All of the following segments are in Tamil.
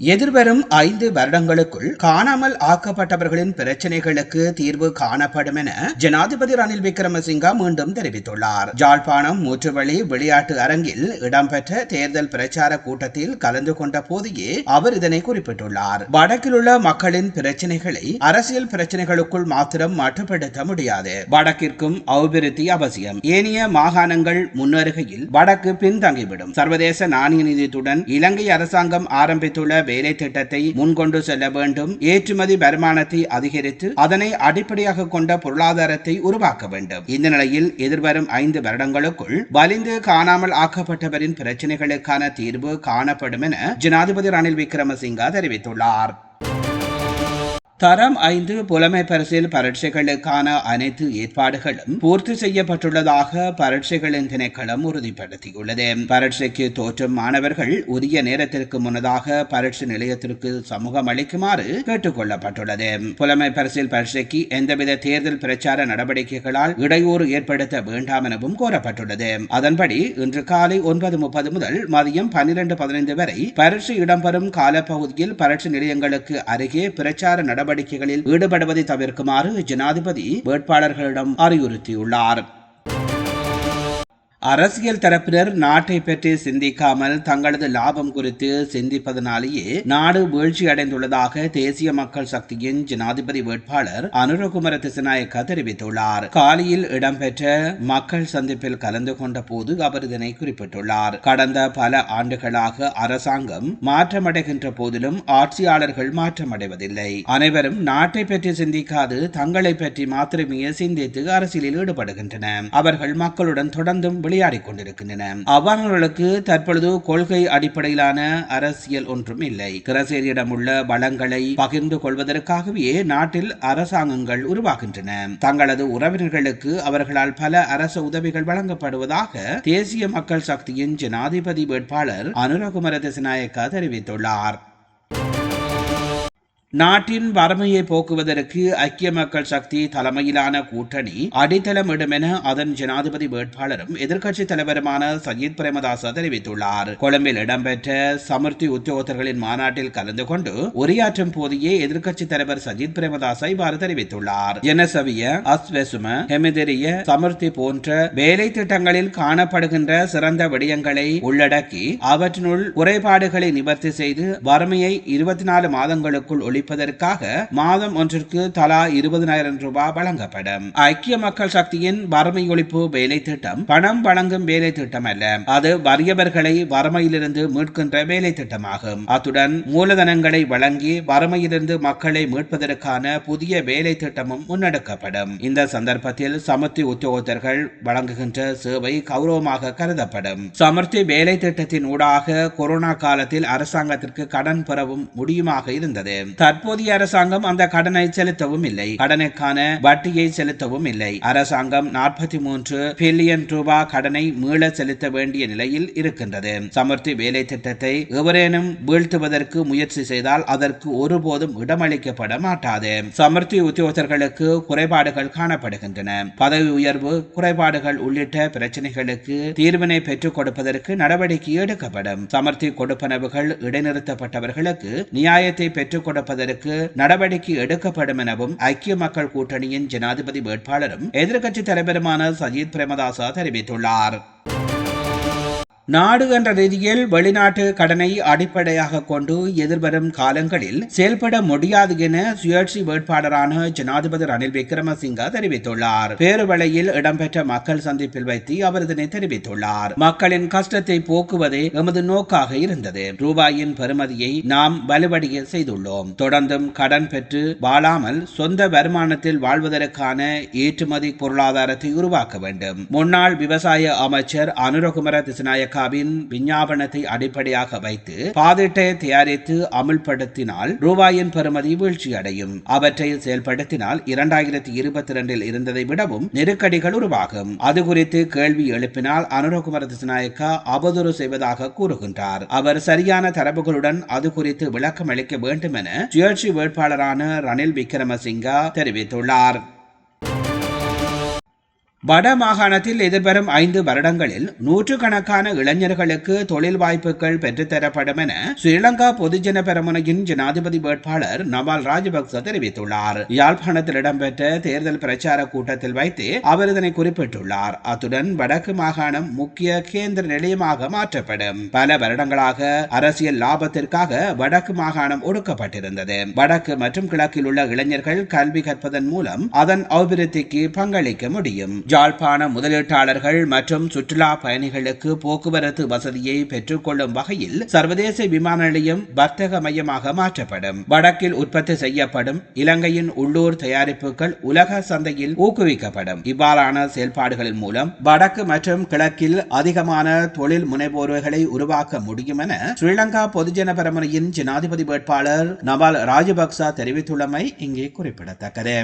எதிர்வரும் ஐந்து வருடங்களுக்குள் காணாமல் ஆக்கப்பட்டவர்களின் பிரச்சனைகளுக்கு தீர்வு காணப்படும் என ஜனாதிபதி ரணில் விக்ரமசிங்கா மீண்டும் தெரிவித்துள்ளார். ஜாழ்ப்பாணம் மூற்றுவழி விளையாட்டு அரங்கில் இடம்பெற்ற தேர்தல் பிரச்சார கூட்டத்தில் கலந்து கொண்ட போதையே அவர் இதனை குறிப்பிட்டுள்ளார். வடக்கிலுள்ள மக்களின் பிரச்சனைகளை அரசியல் பிரச்சனைகளுக்குள் மாத்திரம் மட்டுப்படுத்த முடியாது. வடக்கிற்கும் அபிவிருத்தி அவசியம். ஏனைய மாகாணங்கள் முன்னேறுகையில் வடக்கு பின்தங்கிவிடும். சர்வதேச நாணய நிதியத்துடன் இலங்கை அரசாங்கம் ஆரம்பித்துள்ள வேலை திட்டத்தை முன்கொண்டு செல்ல வேண்டும். ஏற்றுமதி வருமானத்தை அதிகரித்து அதனை அடிப்படையாக கொண்ட பொருளாதாரத்தை உருவாக்க வேண்டும். இந்த நிலையில் எதிர்வரும் ஐந்து வருடங்களுக்குள் வலிந்து காணாமல் ஆக்கப்பட்டவரின் பிரச்சனைகளுக்கான தீர்வு காணப்படும் என ஜனாதிபதி ரணில் விக்ரமசிங்கா தெரிவித்துள்ளார். தரம் ஐந்து புலமை பரிசில் பரீட்சைகளுக்கான அனைத்து ஏற்பாடுகளும் பூர்த்தி செய்யப்பட்டுள்ளதாக பரீட்சைகளின் திணைக்களம் உறுதிப்படுத்தியுள்ளது. பரீட்சைக்கு தோற்றும் மாணவர்கள் உரிய நேரத்திற்கு முன்னதாக பரீட்சை நிலையத்திற்கு சமூகம் அளிக்குமாறு கேட்டுக் கொள்ளப்பட்டுள்ளது புலமை பரிசில் பரீட்சைக்கு எந்தவித தேர்தல் பிரச்சார நடவடிக்கைகளால் இடையூறு ஏற்படுத்த வேண்டாம் எனவும் கோரப்பட்டுள்ளது. அதன்படி இன்று காலை ஒன்பது முப்பது முதல் மதியம் பன்னிரண்டு பதினைந்து வரை பரீட்சை இடம்பெறும் காலப்பகுதியில் பரீட்சை நிலையங்களுக்கு அருகே பிரச்சார நடவடிக்கை நடவடிக்கைகளில் ஈடுபடுவதை தவிர்க்குமாறு ஜனாதிபதி வேட்பாளர்களிடம் அறிவுறுத்தியுள்ளார். அரசியல் தரப்பினர் நாட்டை பற்றி சிந்திக்காமல் தங்களது லாபம் குறித்து சிந்திப்பதனாலேயே நாடு வீழ்ச்சி அடைந்துள்ளதாக தேசிய மக்கள் சக்தியின் ஜனாதிபதி வேட்பாளர் அனுரகுமர திசநாயக்க தெரிவித்துள்ளார். காலியில் இடம்பெற்ற மக்கள் சந்திப்பில் கலந்து கொண்ட போது அவர் இதனை குறிப்பிட்டுள்ளார். கடந்த பல ஆண்டுகளாக அரசாங்கம் மாற்றமடைகின்ற போதிலும் ஆட்சியாளர்கள் மாற்றமடைவதில்லை. அனைவரும் நாட்டை பற்றி சிந்திக்காது தங்களை பற்றி மாத்திரமே சிந்தித்து அரசியலில் ஈடுபடுகின்றனர். அவர்கள் மக்களுடன் தொடர்ந்தும் விளையாடிக் கொண்டிருக்கின்றன அவ்வாறவர்களுக்கு தற்பொழுது கொள்கை அடிப்படையிலான அரசியல் ஒன்றும் இல்லை. கிரசேரியிடம் உள்ள வளங்களை பகிர்ந்து கொள்வதற்காகவே நாட்டில் அரசாங்கங்கள் உருவாகின்றன. தங்களது உறவினர்களுக்கு அவர்களால் பல அரச உதவிகள் வழங்கப்படுவதாக தேசிய மக்கள் சக்தியின் ஜனாதிபதி வேட்பாளர் அனுரகுமர திசநாயக்கா தெரிவித்துள்ளார். நாட்டின் வறுமையை போக்குவதற்கு ஐக்கிய மக்கள் சக்தி தலைமையிலான கூட்டணி அடித்தளமிடும் என அதன் ஜனாதிபதி வேட்பாளரும் எதிர்க்கட்சி தலைவருமான சஜித் பிரேமதாச தெரிவித்துள்ளார். கொழும்பில் இடம்பெற்ற சமர்த்தி உத்தியோகத்தர்களின் மாநாட்டில் கலந்து கொண்டு உரையாற்றும் போதையே எதிர்க்கட்சி தலைவர் சஜித் பிரேமதாச இவ்வாறு தெரிவித்துள்ளார். ஜனசவிய அஸ்வெசும ஹெமிதெரிய சமர்த்தி போன்ற வேலை திட்டங்களில் காணப்படுகின்ற சிறந்த விடயங்களை உள்ளடக்கி அவற்றினுள் குறைபாடுகளை நிவர்த்தி செய்து வறுமையை இருபத்தி நாலு மாதங்களுக்குள் ஒழிப்பதற்காக மாதம் ஒன்றிற்கு தலா இருபதனாயிரம் ரூபாய் வழங்கப்படும். ஐக்கிய மக்கள் சக்தியின் வறுமை ஒழிப்பு வேலை திட்டம் பணம் வழங்கும் வேலை திட்டம் அல்ல. அது வறியவர்களை வறுமையிலிருந்து மீட்கின்ற வேலை திட்டமாகும். அத்துடன் மூலதனங்களை வழங்கி வறுமையிலிருந்து மக்களை மீட்பதற்கான புதிய வேலை திட்டமும் முன்னெடுக்கப்படும். இந்த சந்தர்ப்பத்தில் சமர்த்தி உத்தியோகத்தர்கள் வழங்குகின்ற சேவை கௌரவமாக கருதப்படும். சமர்த்தி வேலை திட்டத்தின் ஊடாக கொரோனா காலத்தில் அரசாங்கத்திற்கு கடன் பெறவும் முடியுமாக இருந்தது. தற்போதைய அரசாங்கம் அந்த கடனை செலுத்தவும் இல்லை. கடனுக்கான வட்டியை செலுத்தவும் இல்லை. அரசாங்கம் நாற்பத்தி மூன்று பில்லியன் ரூபாய் கடனை மீள செலுத்த வேண்டிய நிலையில் இருக்கின்றது. சமர்த்தி வேலை திட்டத்தை எவரேனும் வீழ்த்துவதற்கு முயற்சி செய்தால் அதற்கு ஒருபோதும் இடமளிக்கப்பட மாட்டாது. சமர்த்தி உத்தியோகர்களுக்கு குறைபாடுகள் காணப்படுகின்றன. பதவி உயர்வு குறைபாடுகள் உள்ளிட்ட பிரச்சனைகளுக்கு தீர்வினை பெற்றுக் கொடுப்பதற்கு நடவடிக்கை எடுக்கப்படும். சமர்த்தி கொடுப்பனவுகள் இடைநிறுத்தப்பட்டவர்களுக்கு நியாயத்தை பெற்றுக் கொடுப்பதற்கு நடவடிக்கை எடுக்கப்படும் எனவும் ஐக்கிய மக்கள் கூட்டணியின் ஜனாதிபதி வேட்பாளரும் எதிர்க்கட்சித் தலைவருமான சஜித் பிரேமதாசா தெரிவித்துள்ளார். நாடு என்ற ரீதியில் வெளிநாட்டு கடனை அடிப்படையாக கொண்டு எதிர்வரும் காலங்களில் செயல்பட முடியாது என சுயேட்சை வேட்பாளரான ஜனாதிபதி ரணில் விக்ரமசிங்க தெரிவித்துள்ளார். பேருவளையில் இடம்பெற்ற மக்கள் சந்திப்பில் வைத்து அவர் இதனை தெரிவித்துள்ளார். மக்களின் கஷ்டத்தை போக்குவதே எமது நோக்காக இருந்தது. ரூபாயின் பெறுமதியை நாம் வலுவடைய செய்துள்ளோம். தொடர்ந்தும் கடன் பெற்று வாழாமல் சொந்த வருமானத்தில் வாழ்வதற்கான ஏற்றுமதி பொருளாதாரத்தை உருவாக்க வேண்டும். முன்னாள் விவசாய அமைச்சர் அனுரகுமர திசநாயக்க அமெரிக்காவின் விஞ்ஞாபனத்தை அடிப்படையாக வைத்து பாதிட்டை தயாரித்து அமுல்படுத்தினால் ரூபாயின் பெறுமதி வீழ்ச்சியடையும். அவற்றை செயல்படுத்தினால் இரண்டாயிரத்தி இருபத்தி இரண்டில் இருந்ததை விடவும் நெருக்கடிகள் உருவாகும். அது குறித்து கேள்வி எழுப்பினால் அனுரகுமார திசநாயக்கா அவதூறு செய்வதாக கூறுகின்றார். அவர் சரியான தரவுகளுடன் அது குறித்து விளக்கம் அளிக்க வேண்டும் என சுயேட்சை வேட்பாளரான ரணில் விக்ரமசிங்கா தெரிவித்துள்ளார். வட மாகாணத்தில் எதிர்வரும் ஐந்து வருடங்களில் நூற்றுக்கணக்கான இளைஞர்களுக்கு தொழில் வாய்ப்புகள் பெற்றுத்தரப்படும் என ஸ்ரீலங்கா பொதுஜன பெரமுனையின் ஜனாதிபதி வேட்பாளர் நவால் ராஜபக்ச தெரிவித்துள்ளார். யாழ்ப்பாணத்தில் இடம்பெற்ற தேர்தல் பிரச்சார கூட்டத்தில் வைத்து அவர் இதனை குறிப்பிட்டுள்ளார். அத்துடன் வடக்கு மாகாணம் முக்கிய கேந்திர நிலையமாக மாற்றப்படும். பல வருடங்களாக அரசியல் லாபத்திற்காக வடக்கு மாகாணம் ஒடுக்கப்பட்டிருந்தது. வடக்கு மற்றும் கிழக்கில் உள்ள இளைஞர்கள் கல்வி கற்பதன் மூலம் அதன் அபிவிருத்திக்கு பங்களிக்க முடியும். யாழ்ப்பாண முதலீட்டாளர்கள் மற்றும் சுற்றுலா பயணிகளுக்கு போக்குவரத்து வசதியை பெற்றுக்கொள்ளும் வகையில் சர்வதேச விமான நிலையம் வர்த்தக மையமாக மாற்றப்படும். வடக்கில் உற்பத்தி செய்யப்படும் இலங்கையின் உள்ளூர் தயாரிப்புகள் உலக சந்தையில் ஊக்குவிக்கப்படும். இவ்வாறான செயல்பாடுகளின் மூலம் வடக்கு மற்றும் கிழக்கில் அதிகமான தொழில் முனைவோர்களை உருவாக்க முடியும் என ஸ்ரீலங்கா பொதுஜன பெரமுனையின் ஜனாதிபதி வேட்பாளர் நவால் ராஜபக்சா தெரிவித்துள்ளமை இங்கே குறிப்பிடத்தக்கது.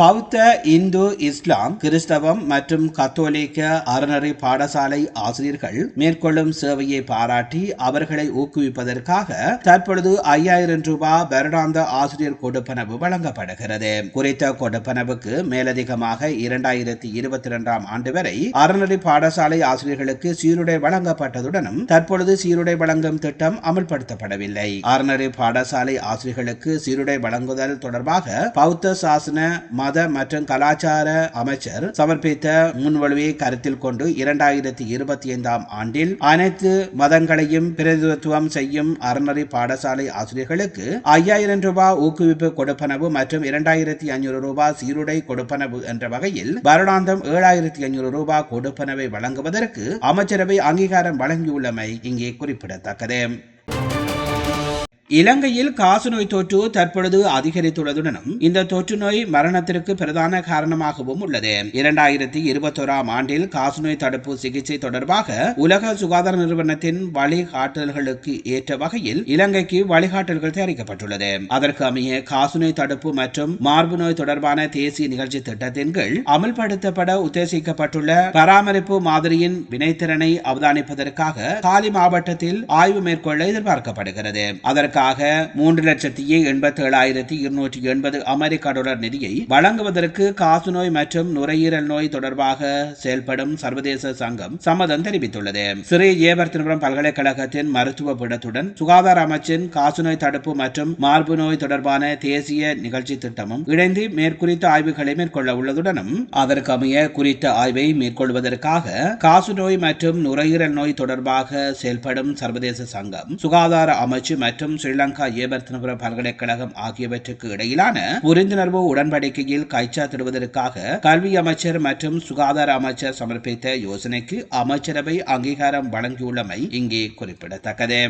பௌத்த இந்து இஸ்லாம் கிறிஸ்தவம் மற்றும் கத்தோலிக்க அறநெறி பாடசாலை ஆசிரியர்கள் மேற்கொள்ளும் சேவையை பாராட்டி அவர்களை ஊக்குவிப்பதற்காக தற்பொழுது ஐயாயிரம் ரூபாய் வருடாந்த ஆசிரியர் கொடுப்பனவு வழங்கப்படுகிறது. குறித்த கொடுப்பனவுக்கு மேலதிகமாக இரண்டாயிரத்தி இருபத்தி இரண்டாம் ஆண்டு வரை அறநெறி பாடசாலை ஆசிரியர்களுக்கு சீருடை வழங்கப்பட்டதுடனும் தற்பொழுது சீருடை வழங்கும் திட்டம் அமல்படுத்தப்படவில்லை. அறநெறி பாடசாலை ஆசிரியர்களுக்கு சீருடை வழங்குதல் தொடர்பாக பௌத்த சாசன மத மற்றும் கலாச்சார அமைச்சர் சமர்ப்பித்த முன்வழிவை கருத்தில் கொண்டு இரண்டாயிரத்தி இருபத்தி ஐந்தாம் ஆண்டில் அனைத்து மதங்களையும் பிரதிநிதித்துவம் செய்யும் அறநெறி பாடசாலை ஆசிரியர்களுக்கு ஐயாயிரம் ரூபாய் ஊக்குவிப்பு கொடுப்பனவு மற்றும் இரண்டாயிரத்தி ஐநூறு ரூபாய் சீருடை கொடுப்பனவு என்ற வகையில் வருடாந்தம் ஏழாயிரத்தி ஐநூறு ரூபாய் கொடுப்பனவை வழங்குவதற்கு அமைச்சரவை அங்கீகாரம் வழங்கியுள்ளமை இங்கே குறிப்பிடத்தக்கது. இலங்கையில் காசநோய் தொற்று தற்பொழுது அதிகரித்துள்ளதுடனும் இந்த தொற்று நோய் மரணத்திற்கு பிரதான காரணமாகவும் உள்ளது. இரண்டாயிரத்தி இருபத்தோராம் ஆண்டில் காசநோய் தடுப்பு சிகிச்சை தொடர்பாக உலக சுகாதார நிறுவனத்தின் வழிகாட்டல்களுக்கு ஏற்ற வகையில் இலங்கைக்கு வழிகாட்டல்கள் தயாரிக்கப்பட்டுள்ளது. அதற்கு அமைய காசநோய் தடுப்பு மற்றும் மார்பு நோய் தொடர்பான தேசிய நிகழ்ச்சி திட்டத்தின் கீழ் அமல்படுத்தப்பட உத்தேசிக்கப்பட்டுள்ள பராமரிப்பு மாதிரியின் வினைத்திறனை அவதானிப்பதற்காக காலி மாவட்டத்தில் ஆய்வு மேற்கொள்ள எதிர்பார்க்கப்படுகிறது. அதற்கு இதற்காக மூன்று லட்சத்தி எண்பத்தி ஏழாயிரத்தி இருநூற்றி எண்பது அமெரிக்க டாலர் நிதியை வழங்குவதற்கு காசநோய் மற்றும் நுரையீரல் நோய் தொடர்பாக செயல்படும் சர்வதேச சங்கம் சம்மதம் தெரிவித்துள்ளது. சிறி ஏவர்த்தனபுரம் பல்கலைக்கழகத்தின் மருத்துவ பீடத்துடன் சுகாதார அமைச்சின் காசநோய் தடுப்பு மற்றும் மார்பு நோய் தொடர்பான தேசிய நிகழ்ச்சி திட்டமும் இணைந்து மேற்குறித்த ஆய்வுகளை மேற்கொள்ள உள்ளதுடனும் அதற்கு அமைய குறித்த ஆய்வை மேற்கொள்வதற்காக காசநோய் மற்றும் நுரையீரல் நோய் தொடர்பாக செயல்படும் சர்வதேச சங்கம் சுகாதார அமைச்சு மற்றும் ஸ்ரீலங்கா ஏபர்த்தனபுர பல்கலைக்கழகம் ஆகியவற்றுக்கு இடையிலான புரிந்துணர்வு உடன்படிக்கையில் கைச்சாத்திடுவதற்காக கல்வி அமைச்சர் மற்றும் சுகாதார அமைச்சர் சமர்ப்பித்த யோசனைக்கு அமைச்சரவை அங்கீகாரம் வழங்கியுள்ளமை இங்கே குறிப்பிடத்தக்கது.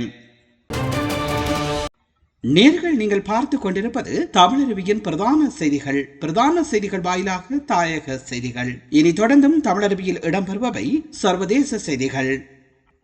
நேர்கள் நீங்கள் பார்த்து கொண்டிருப்பது தமிழருவியின் பிரதான செய்திகள். பிரதான செய்திகள் வாயிலாக தாயக செய்திகள். இனி தொடர்ந்தும் தமிழருவியில் இடம்பெறுபவை சர்வதேச செய்திகள்.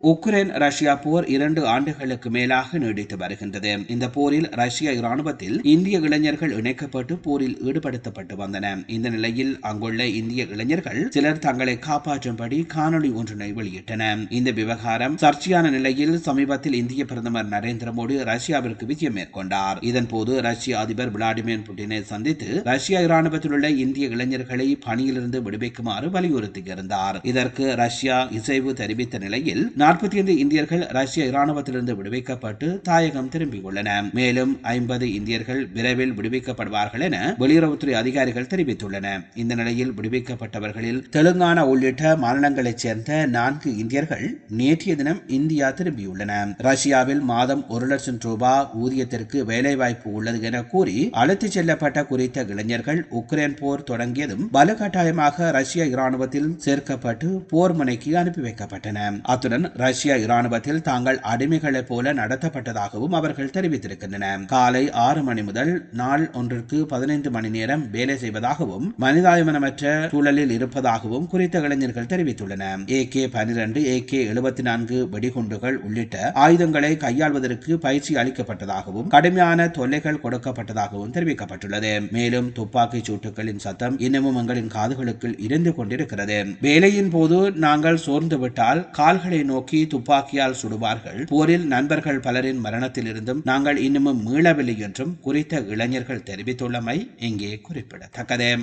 உக்ரைன் ரஷ்யா போர் இரண்டு ஆண்டுகளுக்கு மேலாக நீடித்து வருகின்றது. இந்த போரில் ரஷ்ய இராணுவத்தில் இந்திய இளைஞர்கள் இணைக்கப்பட்டு போரில் ஈடுபடுத்தப்பட்டு வந்தன. இந்த நிலையில் அங்குள்ள இந்திய இளைஞர்கள் சிலர் தங்களை காப்பாற்றும்படி காணொலி ஒன்றினை வெளியிட்டன. இந்த விவகாரம் சர்ச்சையான நிலையில் சமீபத்தில் இந்திய பிரதமர் நரேந்திர மோடி ரஷ்யாவிற்கு விஜயம் மேற்கொண்டார். இதன்போது ரஷ்ய அதிபர் விளாடிமிர் புட்டினை சந்தித்து ரஷ்யா இராணுவத்தில் உள்ள இந்திய இளைஞர்களை பணியிலிருந்து விடுவிக்குமாறு வலியுறுத்தியிருந்தார். இதற்கு ரஷ்யா இசைவு தெரிவித்த நிலையில் நாற்பத்தி ஐந்து இந்தியர்கள் ரஷ்ய இராணுவத்திலிருந்து விடுவிக்கப்பட்டு தாயகம் திரும்பியுள்ளனர் மேலும் ஐம்பது இந்தியர்கள் விரைவில் விடுவிக்கப்படுவார்கள் என வெளியுறவுத்துறை அதிகாரிகள் தெரிவித்துள்ளனர் இந்த நிலையில் விடுவிக்கப்பட்டவர்களில் தெலுங்கானா உள்ளிட்ட மாநிலங்களைச் சேர்ந்த நான்கு இந்தியர்கள் நேற்றைய தினம் இந்தியா திரும்பியுள்ளனர் ரஷ்யாவில் மாதம் ஒரு லட்சம் ரூபாய் ஊதியத்திற்கு வேலைவாய்ப்பு உள்ளது என கூறி அழைத்துச் செல்லப்பட்ட குறித்த இளைஞர்கள் உக்ரைன் போர் தொடங்கியதும் வலுக்கட்டாயமாக ரஷ்ய இராணுவத்தில் சேர்க்கப்பட்டு போர் முனைக்கு அனுப்பி வைக்கப்பட்டன. அத்துடன் ரஷ்ய இராணுவத்தில் தாங்கள் அடிமைகளைப் போல நடத்தப்பட்டதாகவும் அவர்கள் தெரிவித்திருக்கின்றனர் காலை ஆறு மணி முதல் நாள் ஒன்றிற்கு பதினைந்து மணி நேரம் வேலை செய்வதாகவும் மனிதாயமனமற்ற சூழலில் இருப்பதாகவும் குறித்த இளைஞர்கள் தெரிவித்துள்ளனர் ஏ கே பனிரெண்டு ஏ கே எழுபத்தி நான்கு வெடிகுண்டுகள் உள்ளிட்ட ஆயுதங்களை கையாள்வதற்கு பயிற்சி அளிக்கப்பட்டதாகவும் கடுமையான தொல்லைகள் கொடுக்கப்பட்டதாகவும் தெரிவிக்கப்பட்டுள்ளது. மேலும் துப்பாக்கி சூட்டுகளின் சத்தம் இன்னமும் எங்களின் காதுகளுக்குள் இருந்து கொண்டிருக்கிறது. வேலையின் போது நாங்கள் சோர்ந்து விட்டால் கால்களை நோக்கி துப்பாக்கியால் சுடுவார்கள். போரில் நண்பர்கள் பலரின் மரணத்திலிருந்தும் நாங்கள் இன்னமும் மீளவில்லை என்றும் குறித்த இளைஞர்கள் தெரிவித்துள்ளமை இங்கே குறிப்பிடத்தக்கது.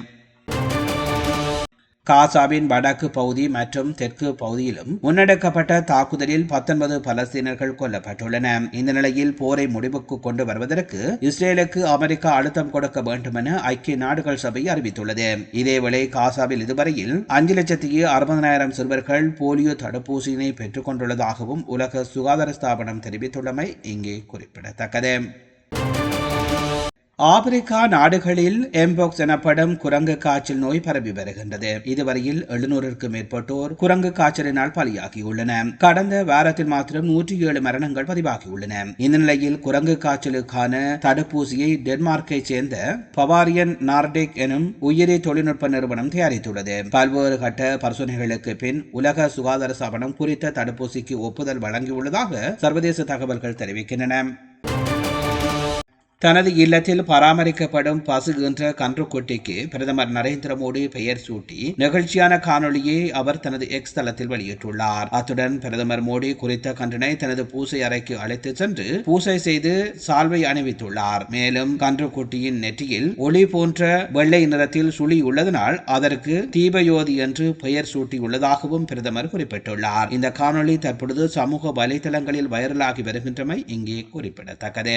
காசாவின் வடக்கு பகுதி மற்றும் தெற்கு பகுதியிலும் முன்னெடுக்கப்பட்ட தாக்குதலில் பத்தொன்பது பலஸ்தீனர்கள் கொல்லப்பட்டுள்ளனர் இந்த நிலையில் போரை முடிவுக்கு கொண்டு வருவதற்கு இஸ்ரேலுக்கு அமெரிக்கா அழுத்தம் கொடுக்க வேண்டும் என ஐக்கிய நாடுகள் சபை அறிவித்துள்ளது. இதேவேளை காசாவில் இதுவரையில் அஞ்சு லட்சத்தி அறுபதனாயிரம் சிறுவர்கள் போலியோ தடுப்பூசியினை பெற்றுக் கொண்டுள்ளதாகவும் உலக சுகாதார ஸ்தாபனம் தெரிவித்துள்ளமை இங்கே குறிப்பிடத்தக்கது. ஆப்பிரிக்கா நாடுகளில் எம்போக்ஸ் எனப்படும் குரங்கு காய்ச்சல் நோய் பரவி வருகின்றது. இதுவரையில் எழுநூறுக்கும் மேற்பட்டோர் குரங்கு காய்ச்சலினால் பலியாகியுள்ளன கடந்த வாரத்தில் மாத்திரம் நூற்றி ஏழு மரணங்கள் பதிவாகியுள்ளன. இந்த நிலையில் குரங்கு காய்ச்சலுக்கான தடுப்பூசியை டென்மார்க்கை சேர்ந்த பவாரியன் நார்டிக் எனும் உயிரி தொழில்நுட்ப நிறுவனம் தயாரித்துள்ளது. பல்வேறு கட்ட பரிசோதனைகளுக்கு பின் உலக சுகாதார சபனம் குறித்த தடுப்பூசிக்கு ஒப்புதல் வழங்கியுள்ளதாக சர்வதேச தகவல்கள் தெரிவிக்கின்றன. தனது இல்லத்தில் பராமரிக்கப்படும் பசு என்ற கன்றுக்குட்டிக்கு பிரதமர் நரேந்திர மோடி பெயர் சூட்டி நிகழ்ச்சியான காணொளியை அவர் தனது எக்ஸ் தளத்தில் வெளியிட்டுள்ளார். அத்துடன் பிரதமர் மோடி குறித்த கன்றினை தனது பூசை அறைக்கு அழைத்து சென்று பூசை செய்து சால்வை அணிவித்துள்ளார். மேலும் கன்றுக்குட்டியின் நெற்றியில் ஒளி போன்ற வெள்ளை நிறத்தில் சுழி உள்ளதனால் அதற்கு தீபயோதி என்று பெயர் சூட்டியுள்ளதாகவும் பிரதமர் குறிப்பிட்டுள்ளார். இந்த காணொளி தற்பொழுது சமூக வலைதளங்களில் வைரலாகி வருகின்றமை இங்கே குறிப்பிடத்தக்கது.